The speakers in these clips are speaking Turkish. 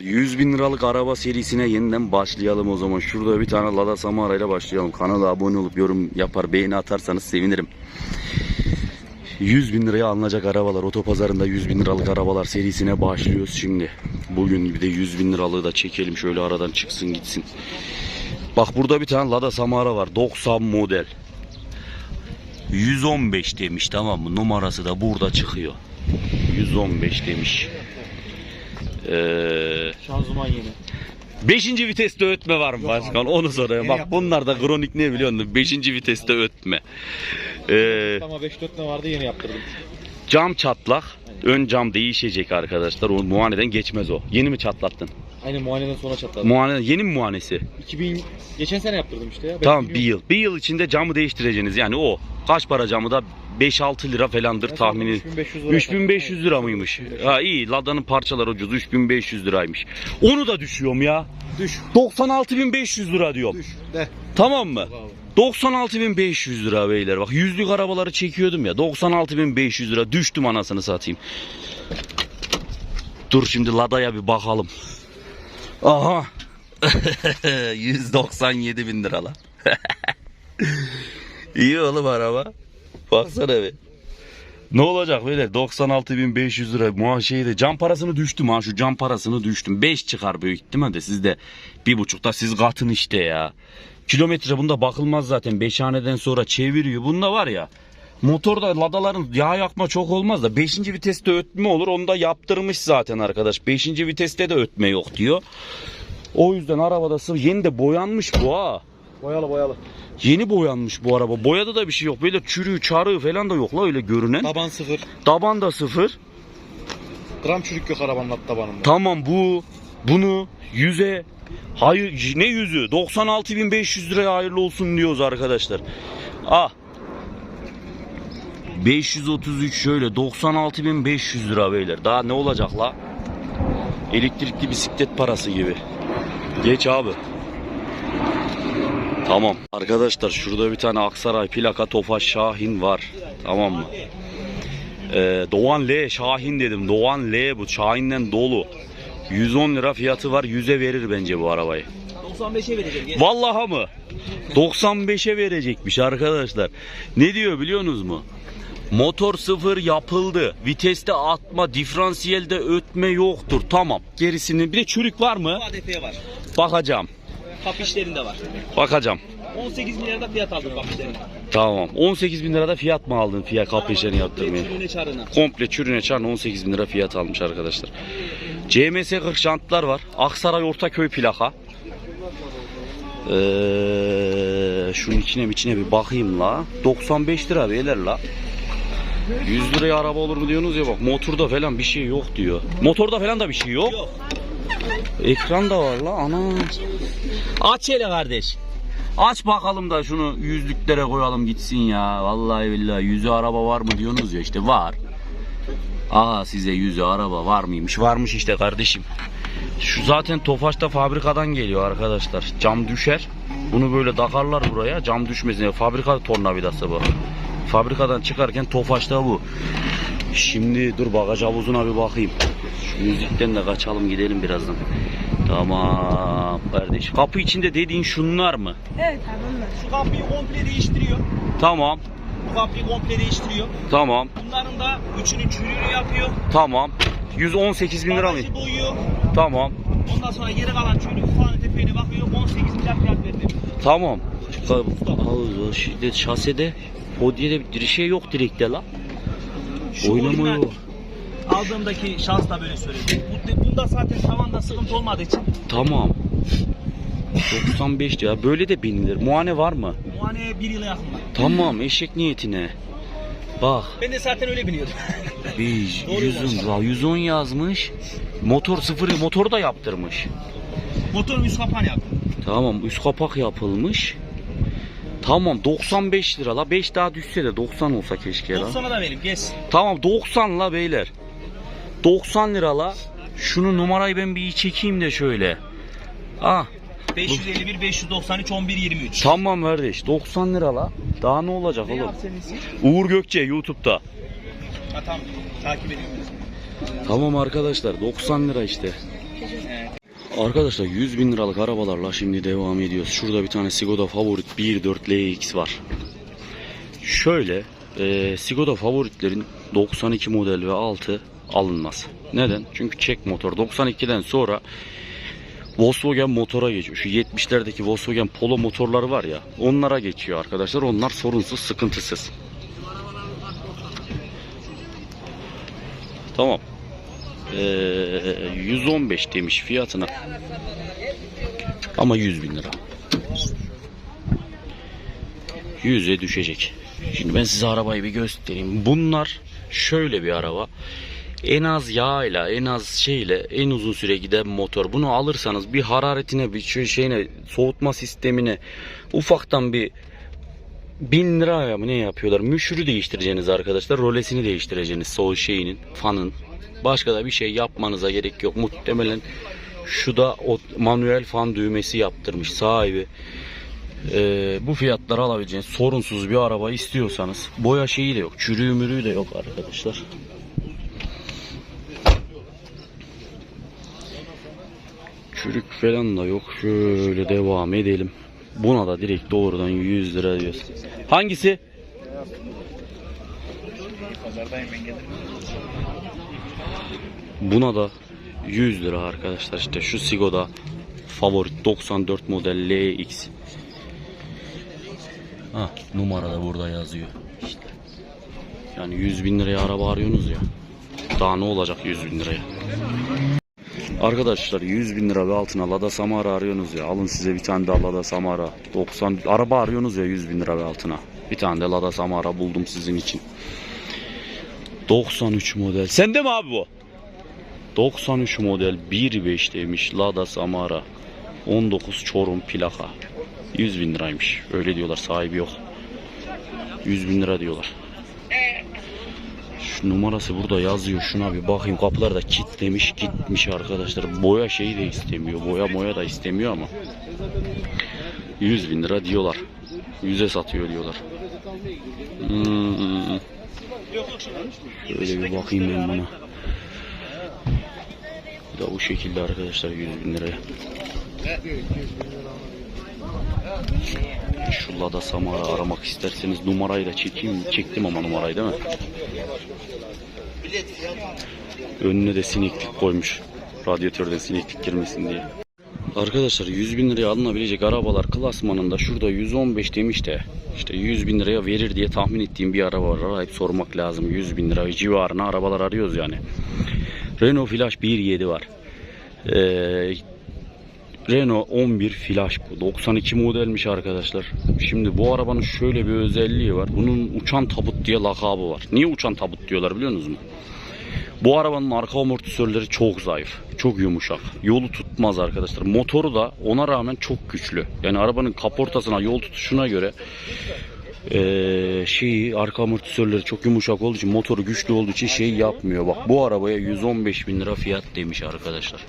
100 bin liralık araba serisine yeniden başlayalım o zaman. Şurada bir tane Lada Samara ile başlayalım. Kanala abone olup yorum yapar, beğeni atarsanız sevinirim. 100 bin liraya alınacak arabalar. Otopazarında 100 bin liralık arabalar serisine başlıyoruz şimdi. Bugün bir de 100 bin liralığı da çekelim. Şöyle aradan çıksın gitsin. Bak burada bir tane Lada Samara var. 90 model. 115 demiş tamam mı? Numarası da burada çıkıyor. 115 demiş. Eee Şanzıman yeni. Beşinci viteste ötme var mı başkan? Onu sorayım. Bak bunlar da kronik ne biliyor musun? Beşinci viteste ötme. Ee, Ama 5 4 ne vardı yeni yaptırdım. cam çatlak. Ön cam değişecek arkadaşlar. O muayeneden geçmez o. Yeni mi çatlattın? Aynı muayeneden sonra çatladı. Muayene, yeni mi muayenesi? 2000 geçen sene yaptırdım işte ya. Ben Tamam bir yıl. Bir yıl içinde camı değiştireceksiniz. Yani o. Kaç para camı da 5-6 lira falandır Ben tahmini. 3500 lira. 3500 lira mıymış? Ha iyi. Lada'nın parçaları ucuz. 3500 liraymış. Onu da düşüyorum ya. Düş. 96.500 lira diyorum. Düş. De. Tamam mı? Bravo. 96.500 lira beyler bak yüzlük arabaları çekiyordum ya 96.500 lira düştüm anasını satayım. Dur şimdi Lada'ya bir bakalım. Aha. 197 bin lira lan. İyi oğlum araba. Baksana be. Ne olacak böyle? 96.500 lira muha şeyde cam parasını düştüm ha şu cam parasını düştüm. 5 çıkar büyük ihtimal de sizde bir buçukta siz katın işte ya. Kilometre bunda bakılmaz zaten. Beşhaneden sonra çeviriyor. Bunda var ya motorda ladaların yağ yakma çok olmaz da 5. viteste ötme olur. Onu da yaptırmış zaten arkadaş. 5. viteste de ötme yok diyor. O yüzden arabada sıvı yeni de boyanmış bu ha Boyalı boyalı. Yeni boyanmış bu araba. Boyada da bir şey yok. Böyle çürüğü, çarığı falan da yok la öyle görünen. Taban sıfır. Taban da sıfır. Gram çürük yok arabanın tabanında. Tamam bu bunu yüze hayır ne yüzü 96.500 liraya hayırlı olsun diyoruz arkadaşlar. Ah 533 şöyle 96.500 lira beyler. Daha ne olacak la? Elektrikli bisiklet parası gibi. Geç abi. Tamam. Arkadaşlar şurada bir tane Aksaray plaka Tofaş Şahin var. Tamam mı? Ee, Doğan L Şahin dedim. Doğan L bu. Şahin'den dolu. 110 lira fiyatı var. 100'e verir bence bu arabayı. 95'e vereceğim. Gel. Vallahi mı? 95'e verecekmiş arkadaşlar. Ne diyor biliyorsunuz mu? Motor sıfır yapıldı. Viteste atma, diferansiyelde ötme yoktur. Tamam. Gerisini bir de çürük var mı? ADP var. Bakacağım. Kap işlerinde var. Bakacağım. 18 milyarda fiyat aldım kap işlerinde. Tamam. 18 bin lirada fiyat mı aldın fiyat kapışlarını yaptırmaya? Ürüne çarına. Komple çürüne çarına 18 bin lira fiyat almış arkadaşlar. CMS 40 jantlar var. Aksaray Ortaköy plaka. Ee, şunun içine içine bir bakayım la. 95 lira beyler la. 100 liraya araba olur mu diyorsunuz ya bak motorda falan bir şey yok diyor. Motorda falan da bir şey yok. Yok. Ekran da var la ana. Aç hele kardeş. Aç bakalım da şunu yüzlüklere koyalım gitsin ya. Vallahi billahi yüzü araba var mı diyorsunuz ya işte var. Aha size yüzü araba var mıymış? Varmış işte kardeşim. Şu zaten Tofaş'ta fabrikadan geliyor arkadaşlar. Cam düşer. Bunu böyle takarlar buraya. Cam düşmesin. Fabrika tornavidası bu. Fabrikadan çıkarken Tofaş'ta bu. Şimdi dur bagaj havuzuna bir bakayım. Şu müzikten de kaçalım gidelim birazdan. Tamam kardeş. Kapı içinde dediğin şunlar mı? Evet abi onlar. Şu kapıyı komple değiştiriyor. Tamam. Bu kapıyı komple değiştiriyor. Tamam. Bunların da üçünün çürüğünü yapıyor. Tamam. 118 bin lira mı? Bagajı boyuyor. Tamam. Ondan sonra geri kalan çürüğü falan tepeyine bakıyor. 18 milyar fiyat verdi. Tamam. Al, Şiddet şasede Hodye'de bir şey yok direkte la. Şu yok. Aldığımdaki şans da böyle söyledi. Bu- Bunda zaten tavanda sıkıntı olmadığı için Tamam. 95 ya böyle de binilir. Muayene var mı? muayeneye bir yıla yakın var. Tamam eşek niyetine. Bak Ben de zaten öyle biniyordum. bir Doğru 110, la 110 yazmış. Motor sıfır motoru da yaptırmış. Motorun üst kapağını yaptım. Tamam üst kapak yapılmış. Tamam 95 lira la 5 daha düşse de 90 olsa keşke la. 90'a da vereyim gez. Tamam 90 la beyler. 90 lira la. Şunu numarayı ben bir iyi çekeyim de şöyle. Ah 551, 593, 11, 23. tamam kardeş 90 lira la. Daha ne olacak Ne oğlum? Uğur Gökçe YouTube'da. Ha tamam. Takip ediyorum. Tamam arkadaşlar 90 lira işte. Arkadaşlar 100 bin liralık arabalarla şimdi devam ediyoruz. Şurada bir tane Skoda Favorit 1.4 LX var. Şöyle e, Skoda Favoritlerin 92 model ve altı alınmaz. Neden? Çünkü çek motor 92'den sonra Volkswagen motora geçiyor. Şu 70'lerdeki Volkswagen Polo motorları var ya onlara geçiyor arkadaşlar. Onlar sorunsuz sıkıntısız. Tamam. Ee, 115 demiş fiyatına. Ama 100 bin lira. 100'e düşecek. Şimdi ben size arabayı bir göstereyim. Bunlar şöyle bir araba. En az yağıyla, en az şeyle, en uzun süre giden motor. Bunu alırsanız bir hararetine, bir şey- şeyine, soğutma sistemine ufaktan bir bin liraya mı ne yapıyorlar? Müşürü değiştireceğiniz arkadaşlar. Rolesini değiştireceğiniz soğuk şeyinin, fanın. Başka da bir şey yapmanıza gerek yok. Muhtemelen şu da o manuel fan düğmesi yaptırmış sahibi. Ee, bu fiyatları alabileceğiniz sorunsuz bir araba istiyorsanız boya şeyi de yok. Çürüğü mürüğü de yok arkadaşlar. Çürük falan da yok. Şöyle devam edelim. Buna da direkt doğrudan 100 lira diyoruz. Hangisi? Buna da 100 lira arkadaşlar işte şu Sigoda Favorit 94 model LX. Ha numara da burada yazıyor. Yani 100 bin liraya araba arıyorsunuz ya. Daha ne olacak 100 bin liraya? Arkadaşlar 100 bin lira ve altına Lada Samara arıyorsunuz ya. Alın size bir tane daha Lada Samara. 90 araba arıyorsunuz ya 100 bin lira ve altına. Bir tane de Lada Samara buldum sizin için. 93 model. Sende mi abi bu? 93 model 1.5 demiş Lada Samara. 19 Çorum plaka. 100 bin liraymış. Öyle diyorlar sahibi yok. 100 bin lira diyorlar. Şu numarası burada yazıyor. Şuna bir bakayım. Kapılar da kilitlemiş gitmiş arkadaşlar. Boya şeyi de istemiyor. Boya moya da istemiyor ama. 100 bin lira diyorlar. 100'e satıyor diyorlar. Hmm. Şöyle bir bakayım ben buna. Bu da bu şekilde arkadaşlar 100 bin liraya. Şu Lada Samara aramak isterseniz numarayı da çekeyim. Çektim ama numarayı değil mi? Önüne de sineklik koymuş. Radyatörden sineklik girmesin diye. Arkadaşlar 100 bin liraya alınabilecek arabalar klasmanında şurada 115 demiş de işte 100 bin liraya verir diye tahmin ettiğim bir araba var. Arayıp sormak lazım 100 bin lira civarına arabalar arıyoruz yani. Renault Flash 1.7 var. Ee, Renault 11 Flash bu. 92 modelmiş arkadaşlar. Şimdi bu arabanın şöyle bir özelliği var. Bunun uçan tabut diye lakabı var. Niye uçan tabut diyorlar biliyor musunuz? Bu arabanın arka amortisörleri çok zayıf. Çok yumuşak. Yolu tutmaz arkadaşlar. Motoru da ona rağmen çok güçlü. Yani arabanın kaportasına, yol tutuşuna göre eee şeyi arka amortisörleri çok yumuşak olduğu için motoru güçlü olduğu için şey yapmıyor. Bak bu arabaya 115 bin lira fiyat demiş arkadaşlar.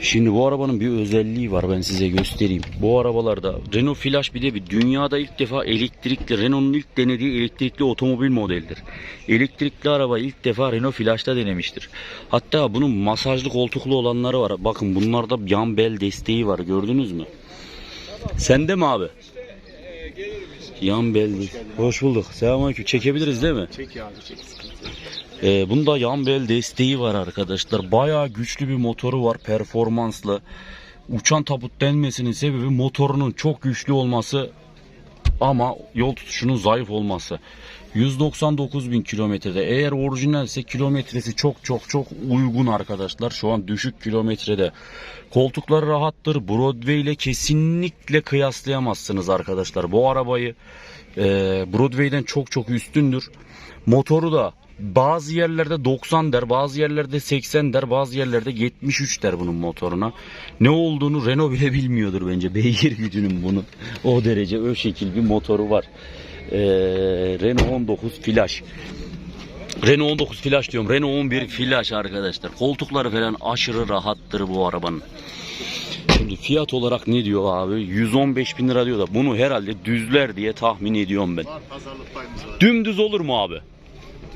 Şimdi bu arabanın bir özelliği var ben size göstereyim. Bu arabalarda Renault Flash bir de bir dünyada ilk defa elektrikli Renault'un ilk denediği elektrikli otomobil modelidir. Elektrikli araba ilk defa Renault Flash'ta denemiştir. Hatta bunun masajlı koltuklu olanları var. Bakın bunlarda yan bel desteği var gördünüz mü? Sende mi abi? Yan bel. Hoş bulduk. Selamünaleyküm. Çekebiliriz değil mi? Çek ya çek. Ee, bunda yan bel desteği var arkadaşlar. Bayağı güçlü bir motoru var performanslı. Uçan tabut denmesinin sebebi motorunun çok güçlü olması ama yol tutuşunun zayıf olması. 199 bin kilometrede eğer orijinalse kilometresi çok çok çok uygun arkadaşlar. Şu an düşük kilometrede. Koltukları rahattır. Broadway ile kesinlikle kıyaslayamazsınız arkadaşlar. Bu arabayı e, Broadway'den çok çok üstündür. Motoru da bazı yerlerde 90 der, bazı yerlerde 80 der, bazı yerlerde 73 der bunun motoruna. Ne olduğunu Renault bile bilmiyordur bence. Beygir gücünün bunu. O derece o şekil bir motoru var. Ee, Renault 19 Flash. Renault 19 Flash diyorum. Renault 11 Flash arkadaşlar. Koltukları falan aşırı rahattır bu arabanın. Şimdi fiyat olarak ne diyor abi? 115 bin lira diyor da bunu herhalde düzler diye tahmin ediyorum ben. Var. Dümdüz olur mu abi?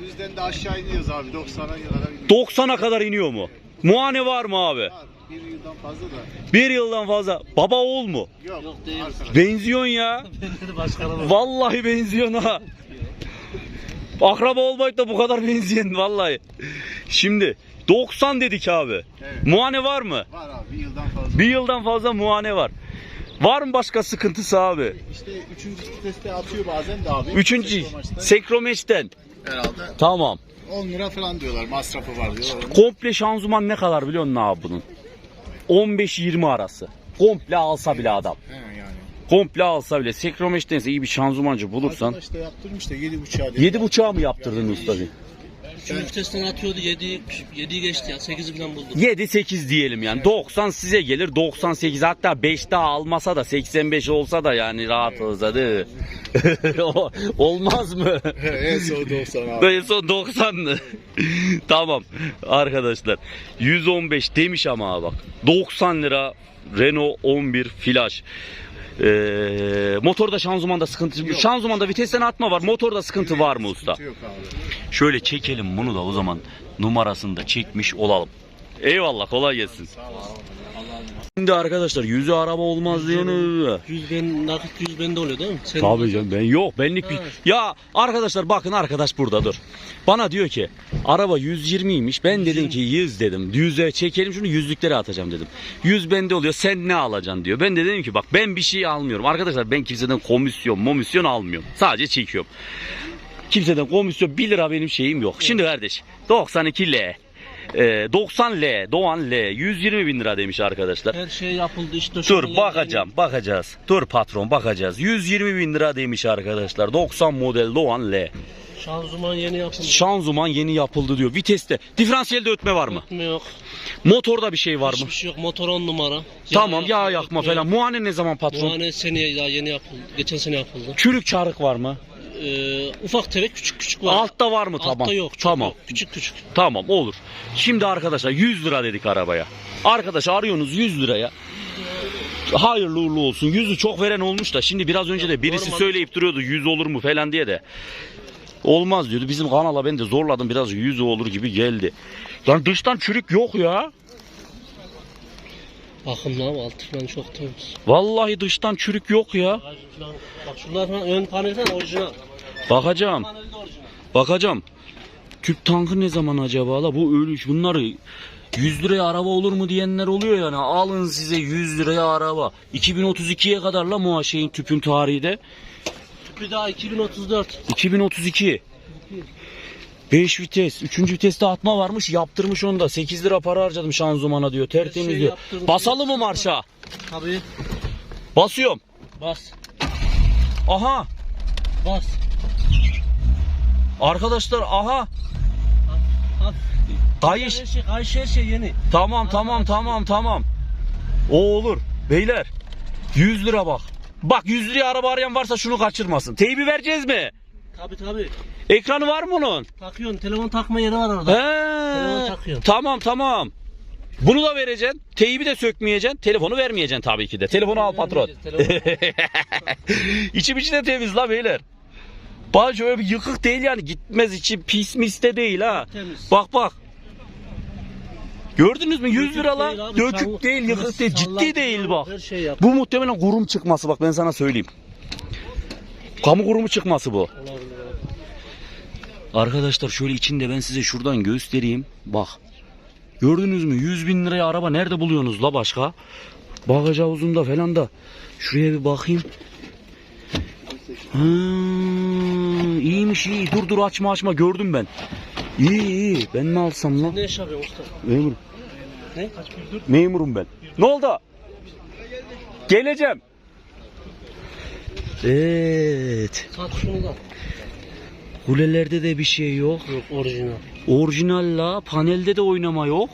Düzden de aşağı iniyoruz abi 90'a kadar iniyoruz. 90'a kadar iniyor mu? Muane var mı abi? Bir yıldan fazla da. Bir yıldan fazla. Baba oğul mu? Yok, Yok değil. arkadaş. Benziyorsun ya. Vallahi benziyorsun ha. Akraba olmayıp da bu kadar benziyorsun vallahi. Şimdi 90 dedik abi. Evet. Muane var mı? Var abi bir yıldan fazla. Bir yıldan fazla muane var. Var mı başka sıkıntısı abi? İşte üçüncü viteste atıyor bazen de abi. Üçüncü Sekro maçta. sekromeçten. Herhalde Tamam. 10 lira falan diyorlar masrafı var diyorlar. Komple şanzıman ne kadar biliyor musun abi bunun? 15-20 arası. Komple alsa bile adam. He yani. Komple alsa bile. Sekromeştense iyi bir şanzımancı bulursan. Arkadaş da yaptırmış da 7.5'a dedi. 7.5'a mı yaptırdın usta? Üçüncü vitesten atıyordu 7 7'yi geçti ya 8'i falan buldu. 7-8 diyelim yani. 90 size gelir 98 hatta 5 daha almasa da 85 olsa da yani rahat olsa değil mi? O- Olmaz mı? en son 90 abi. En son 90'lı. tamam arkadaşlar. 115 demiş ama ha bak. 90 lira Renault 11 Flash. Ee, motorda şanzımanda sıkıntı Şanzımanda vitesten atma var. Motorda sıkıntı var mı usta? Yok abi. Şöyle çekelim bunu da o zaman numarasını da çekmiş olalım. Eyvallah kolay gelsin. Şimdi arkadaşlar yüzü araba olmaz diyorsunuz. 100 ben nakit 100 bende oluyor değil mi? Senin Tabii canım ben yok benlik bir... Ya arkadaşlar bakın arkadaş burada dur. Bana diyor ki araba 120'ymiş ben dedim ki 100 dedim. 100'e çekelim şunu yüzlüklere atacağım dedim. 100 bende oluyor sen ne alacaksın diyor. Ben de dedim ki bak ben bir şey almıyorum. Arkadaşlar ben kimseden komisyon momisyon almıyorum. Sadece çekiyorum. Kimseden komisyon 1 lira benim şeyim yok. Şimdi kardeş 92 L. e, 90 L, Doğan L, 120 bin lira demiş arkadaşlar. Her şey yapıldı işte. Dur bakacağım bakacağız. Dur patron bakacağız. 120 bin lira demiş arkadaşlar. 90 model Doğan L. Şanzıman yeni yapıldı. Şanzıman yeni yapıldı diyor. Viteste. Diferansiyelde ötme var mı? Ötme yok. Motorda bir şey var mı? Hiçbir şey yok. Motor 10 numara. Tamam yağ yakma, ötme falan. Muayene ne zaman patron? Muayene seneye daha yeni yapıldı. Geçen sene yapıldı. Çürük çarık var mı? Ee, ufak tefek küçük küçük var. Altta var mı? Altta tamam. yok. çok Tamam. yok. Küçük küçük. Tamam olur. Şimdi arkadaşlar 100 lira dedik arabaya. Arkadaş arıyorsunuz 100 liraya. Hayırlı uğurlu olsun. Yüzü çok veren olmuş da şimdi biraz önce de birisi normal. söyleyip duruyordu 100 olur mu falan diye de. Olmaz diyordu. Bizim kanala ben de zorladım biraz 100 olur gibi geldi. Lan dıştan çürük yok ya. Bakımlı ama altı falan çok temiz. Vallahi dıştan çürük yok ya. Bak şunlar falan ön panel falan orijinal. Bakacağım. Bakacağım. Tüp tankı ne zaman acaba la? Bu ölüş. Bunları 100 liraya araba olur mu diyenler oluyor yani. Alın size 100 liraya araba. 2032'ye kadar la muaşeyin tüpün tarihi de. Tüpü daha 2034. 2032. 5 vites. 3. viteste atma varmış. Yaptırmış onu da. 8 lira para harcadım şanzımana diyor. Tertemiz şey diyor. Basalım mı marşa? Tabii. Basıyorum. Bas. Aha. Bas. Arkadaşlar aha. Kayış. Her şey, kayış her şey yeni. Tamam tamam tamam tamam. O olur. Beyler 100 lira bak. Bak 100 liraya araba arayan varsa şunu kaçırmasın. Teybi vereceğiz mi? Tabii tabii. Ekranı var mı bunun? Takıyorsun. Telefon takma yeri var orada. Takıyorsun. Tamam tamam. Bunu da vereceksin. Teybi de sökmeyeceksin. Telefonu vermeyeceksin tabii ki de. Telefonu al patron. İçim içi de temiz la beyler. Bak şöyle bir yıkık değil yani. Gitmez içi pis mis de değil ha. Temiz. Bak bak. Gördünüz mü 100 Dökük lira değil la. abi, Dökük çamur- değil, yıkık değil. Ciddi değil bak. Şey yap. Bu muhtemelen kurum çıkması bak ben sana söyleyeyim. Kamu kurumu çıkması bu. Olabilir abi. Arkadaşlar şöyle içinde ben size şuradan göstereyim. Bak. Gördünüz mü? 100 bin liraya araba nerede buluyorsunuz la başka? Bagaj havuzunda falan da. Şuraya bir bakayım. İyiymiş iyi. Dur dur açma açma gördüm ben. İyi iyi. Ben mi alsam lan? Ne iş yapıyorsun usta? Memur. Ne? Kaç dur. Memurum ben. Ne oldu? Geleceğim. Evet. Sat şunu da. Kulelerde de bir şey yok. Yok orijinal. Orijinal la. Panelde de oynama yok.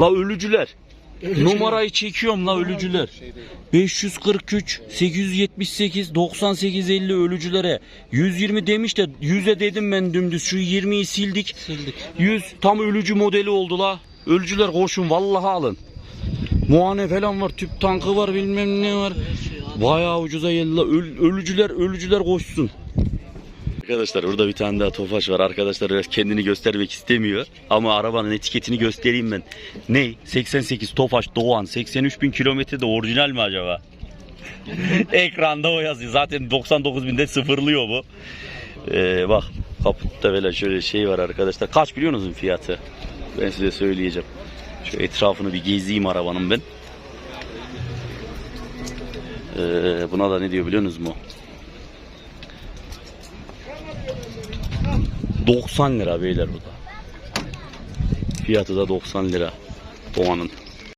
La ölücüler. Numarayı çekiyorum la ölücüler. 543 878 98 50 ölücülere 120 demiş de 100'e dedim ben dümdüz şu 20'yi sildik. Sildik. 100 tam ölücü modeli oldu la. Ölücüler koşun vallahi alın. Muhane falan var, tüp tankı var, bilmem ne var. Şey abi. Bayağı ucuza geldi la. Öl- ölücüler, ölücüler koşsun. Arkadaşlar burada bir tane daha Tofaş var. Arkadaşlar biraz kendini göstermek istemiyor. Ama arabanın etiketini göstereyim ben. Ne? 88 Tofaş Doğan. 83 bin kilometrede orijinal mi acaba? Ekranda o yazıyor. Zaten 99 binde sıfırlıyor bu. Ee, bak kaputta böyle şöyle şey var arkadaşlar. Kaç biliyor musunuz fiyatı? Ben size söyleyeceğim. Şu etrafını bir gezeyim arabanın ben. Ee, buna da ne diyor biliyor musunuz mu? 90 lira beyler bu da. Fiyatı da 90 lira. Doğan'ın.